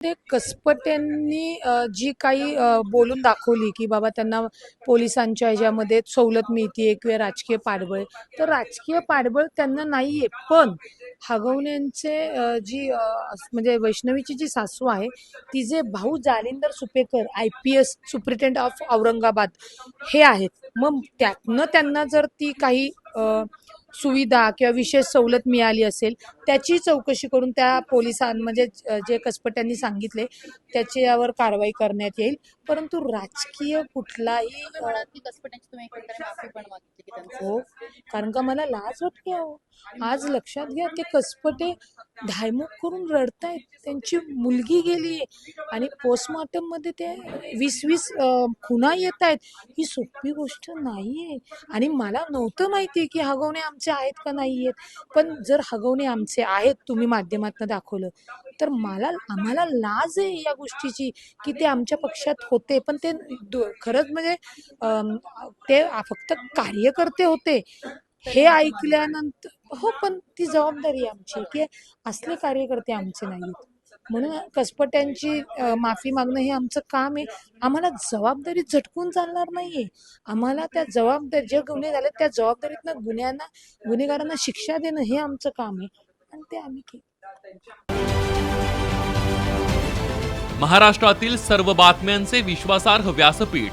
ते कसपट्यांनी जी काही बोलून दाखवली की बाबा त्यांना पोलिसांच्या ह्याच्यामध्ये सवलत मिळते किंवा राजकीय पाठबळ तर राजकीय पाठबळ त्यांना नाहीये. पण हगवण्यांचे जी म्हणजे वैष्णवीची जी सासू आहे तिचे भाऊ Jalindar Supekar I P S superintendent of Aurangabad हे आहेत. मग त्यातनं त्यांना जर ती काही सुविधा किंवा विशेष सवलत मिळाली असेल त्याची चौकशी करून त्या पोलिसां म्हणजे ज- कसपट्यांनी सांगितले त्याच्यावर कारवाई करण्यात येईल. परंतु राजकीय कुठलाही हो. कारण का मला लाज वाटते अहो. आज लक्षात घ्या ते कसपटे धायमुख करून रडतायत. त्यांची मुलगी गेली आणि पोस्टमॉर्टममध्ये ते वीस वीस खुना येत आहेत ही सोपी गोष्ट नाहीये. आणि मला नव्हतं माहिती की हगवणे आमचे आहेत का नाही आहेत पण जर हगवणे आमचे आहेत तुम्ही माध्यमातून दाखवलं तर मला आम्हाला लाज आहे या गोष्टीची की ते आमच्या पक्षात होते. पण ते खरंच म्हणजे ते फक्त कार्यकर्ते होते. हे ऐकल्यानंतर हो पण ती जबाबदारी आमची की असले कार्यकर्ते आमचे नाहीत. म्हणून कसपट्यांची माफी मागणं हे आमचं काम आहे. आम्हाला जबाबदारी झटकून चालणार नाहीये. आम्हाला त्या जबाबदारी जे गुन्हे झाले त्या जबाबदारीतनं गुन्ह्यांना गुन्हेगारांना शिक्षा देणं हे आमचं काम आहे. आणि ते आम्ही केलं. महाराष्ट्रातील सर्व बातम्यांचे विश्वासार्ह व्यासपीठ